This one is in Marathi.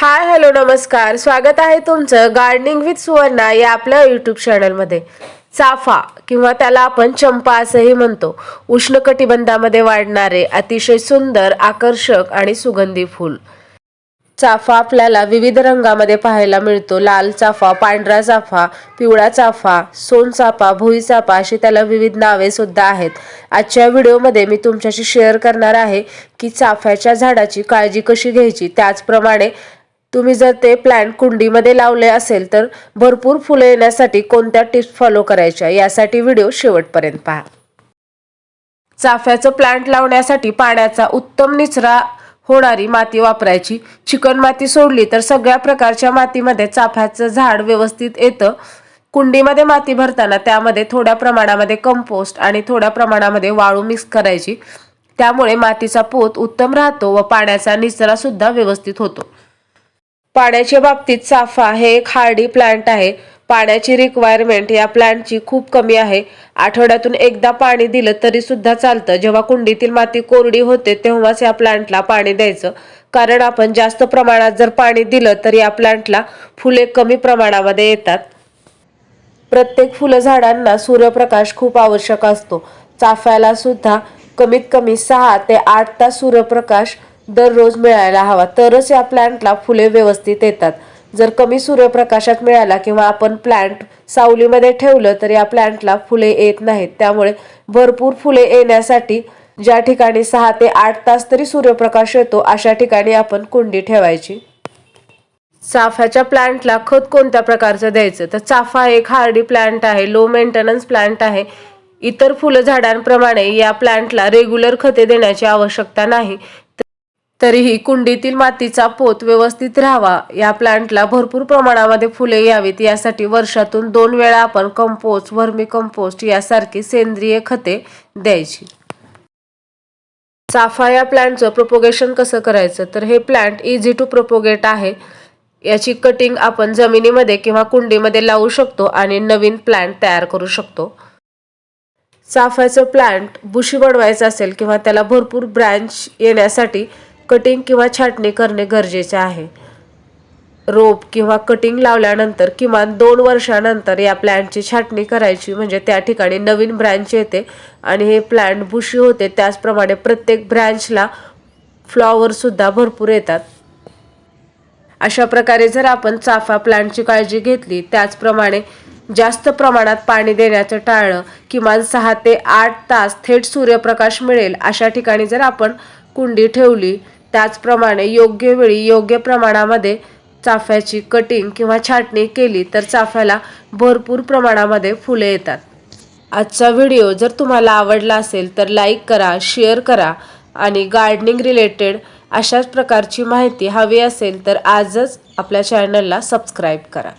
हाय हॅलो नमस्कार. स्वागत आहे तुमचं गार्डनिंग विथ सुवर्णा या आपल्या यूट्यूब चॅनलमध्ये चाफा किंवा त्याला आपण चंपा असंही म्हणतो. उष्णकटिबंधामध्ये वाढणारे अतिशय सुंदर आकर्षक आणि सुगंधी फूल. चाफा आपल्याला विविध रंगामध्ये पाहायला मिळतो. लाल चाफा पांढरा चाफा पिवळा चाफा सोनचाफा भुई चाफा अशी त्याला विविध नावे सुद्धा आहेत. आजच्या व्हिडिओमध्ये मी तुमच्याशी शेअर करणार आहे की चाफ्याच्या झाडाची काळजी कशी घ्यायची त्याचप्रमाणे तुम्ही जर ते प्लॅन्ट कुंडीमध्ये लावले असेल तर भरपूर फुलं येण्यासाठी कोणत्या टिप्स फॉलो करायच्या यासाठी व्हिडिओ शेवटपर्यंत पहा. चाफ्याचं प्लांट लावण्यासाठी पाण्याचा उत्तम निचरा होणारी माती वापरायची. चिकन माती सोडली तर सगळ्या प्रकारच्या मातीमध्ये चाफ्याचं झाड व्यवस्थित येतं. कुंडीमध्ये माती भरताना त्यामध्ये थोड्या प्रमाणामध्ये कंपोस्ट आणि थोड्या प्रमाणामध्ये वाळू मिक्स करायची. त्यामुळे मातीचा पोत उत्तम राहतो व पाण्याचा निचरा सुद्धा व्यवस्थित होतो. पाण्याच्या बाबतीत चाफा हे एक हार्डी प्लांट आहे. पाण्याची रिक्वायरमेंट या प्लांटची खूप कमी आहे. आठवड्यातून एकदा पाणी दिलं तरी सुद्धा चालतं. जेव्हा कुंडीतील माती कोरडी होते तेव्हाच या प्लांटला पाणी द्यायचं. कारण आपण जास्त प्रमाणात जर पाणी दिलं तर या प्लांटला फुले कमी प्रमाणामध्ये येतात. प्रत्येक फुलं झाडांना सूर्यप्रकाश खूप आवश्यक असतो. चाफ्याला सुद्धा कमीत कमी सहा ते आठ तास सूर्यप्रकाश दररोज मिळायला हवा. तरच या प्लॅन्टला फुले व्यवस्थित येतात. जर कमी सूर्यप्रकाशात मिळाला किंवा आपण प्लॅन्ट सावलीमध्ये ठेवलं तर या प्लॅन्टला फुले येत नाहीत. त्यामुळे भरपूर फुले येण्यासाठी ज्या ठिकाणी सहा ते आठ तास तरी सूर्यप्रकाश येतो अशा ठिकाणी आपण कुंडी ठेवायची. चाफ्याच्या प्लांटला खत कोणत्या प्रकारचं द्यायचं? तर चाफा एक हार्डी प्लांट आहे लो मेंटेनन्स प्लांट आहे. इतर फुलं झाडांप्रमाणे या प्लांटला रेग्युलर खते देण्याची आवश्यकता नाही. तरीही कुंडीतील मातीचा पोत व्यवस्थित राहावा. या प्लांटला भरपूर प्रमाणामध्ये फुले यावीत. यासाठी वर्षातून दोन वेळा आपण कंपोस्ट व्हर्मी कंपोस्ट यासारखी सेंद्रिय खते द्यायची. चाफा या प्लांटचं प्रोपोगेशन कसं करायचं? तर हे प्लांट इझी टू प्रोपोगेट आहे. याची कटिंग आपण जमिनीमध्ये किंवा कुंडीमध्ये लावू शकतो आणि नवीन प्लांट तयार करू शकतो. चाफ्याचं प्लांट बुशी बनवायचं असेल किंवा त्याला भरपूर ब्रँच येण्यासाठी कटिंग किंवा छाटणी करणे गरजेचे आहे. रोप किंवा कटिंग लावल्यानंतर किमान दोन वर्षानंतर या प्लॅन्टची छाटणी करायची. म्हणजे त्या ठिकाणी नवीन ब्रँच येते आणि हे प्लॅन्ट बुशी होते. त्याचप्रमाणे प्रत्येक ब्रँचला फ्लॉवरसुद्धा भरपूर येतात. अशा प्रकारे जर आपण चाफा प्लांटची काळजी घेतली त्याचप्रमाणे जास्त प्रमाणात पाणी देण्याचं टाळणं किमान सहा ते आठ तास थेट सूर्यप्रकाश मिळेल अशा ठिकाणी जर आपण कुंडी ठेवली त्याचप्रमाणे योग्य वेळी योग्य प्रमाणामध्ये चाफ्याची कटिंग किंवा छाटणी केली तर चाफ्याला भरपूर प्रमाणामध्ये फुले येतात. आजचा व्हिडिओ जर तुम्हाला आवडला असेल तर लाईक करा शेअर करा आणि गार्डनिंग रिलेटेड अशाच प्रकारची माहिती हवी असेल तर आजच आपल्या चॅनलला सबस्क्राईब करा.